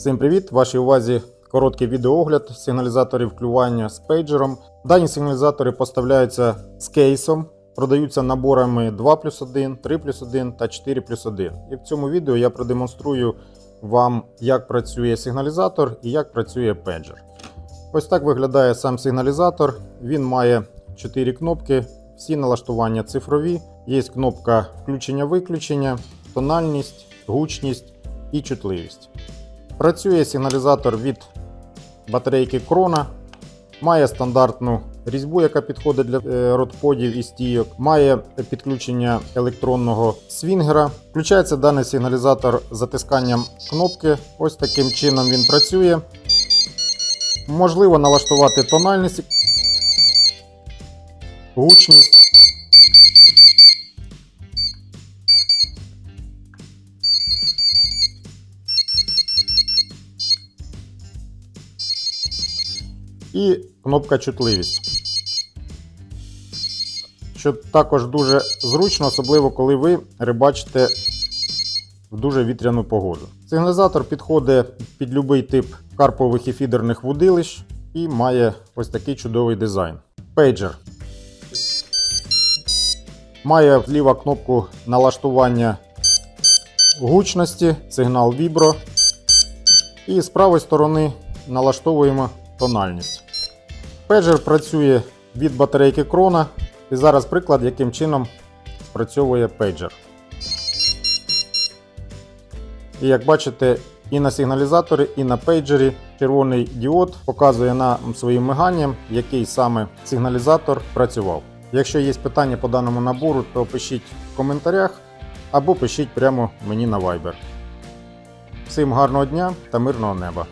Всім привіт! Вашій увазі короткий відеоогляд сигналізаторів клювання з пейджером. Дані сигналізатори поставляються з кейсом, продаються наборами 2 плюс 1, 3 плюс 1 та 4 плюс 1. І в цьому відео я продемонструю вам, як працює сигналізатор і як працює пейджер. Ось так виглядає сам сигналізатор. Він має 4 кнопки, всі налаштування цифрові. Є кнопка включення-виключення, тональність, гучність і чутливість. Працює сигналізатор від батарейки Крона, має стандартну різьбу, яка підходить для е, родподів і стійок, має підключення електронного свінгера. Включається даний сигналізатор затисканням кнопки. Ось таким чином він працює. Можливо налаштувати тональність, гучність. І кнопка чутливість. Що також дуже зручно, особливо коли ви рибачите в дуже вітряну погоду. Сигналізатор підходить під будь-який тип карпових і фідерних вудилищ і має ось такий чудовий дизайн. Пейджер. Має зліва кнопку налаштування гучності, сигнал вібро. І з правої сторони налаштовуємо тональність. Педжер працює від батарейки крона. І зараз приклад, яким чином спрацьовує пейджер. І як бачите, і на сигналізаторі, і на пейджері червоний діод показує нам своїм миганням, який саме сигналізатор працював. Якщо є питання по даному набору, то пишіть в коментарях або пишіть прямо мені на Viber. Всім гарного дня та мирного неба!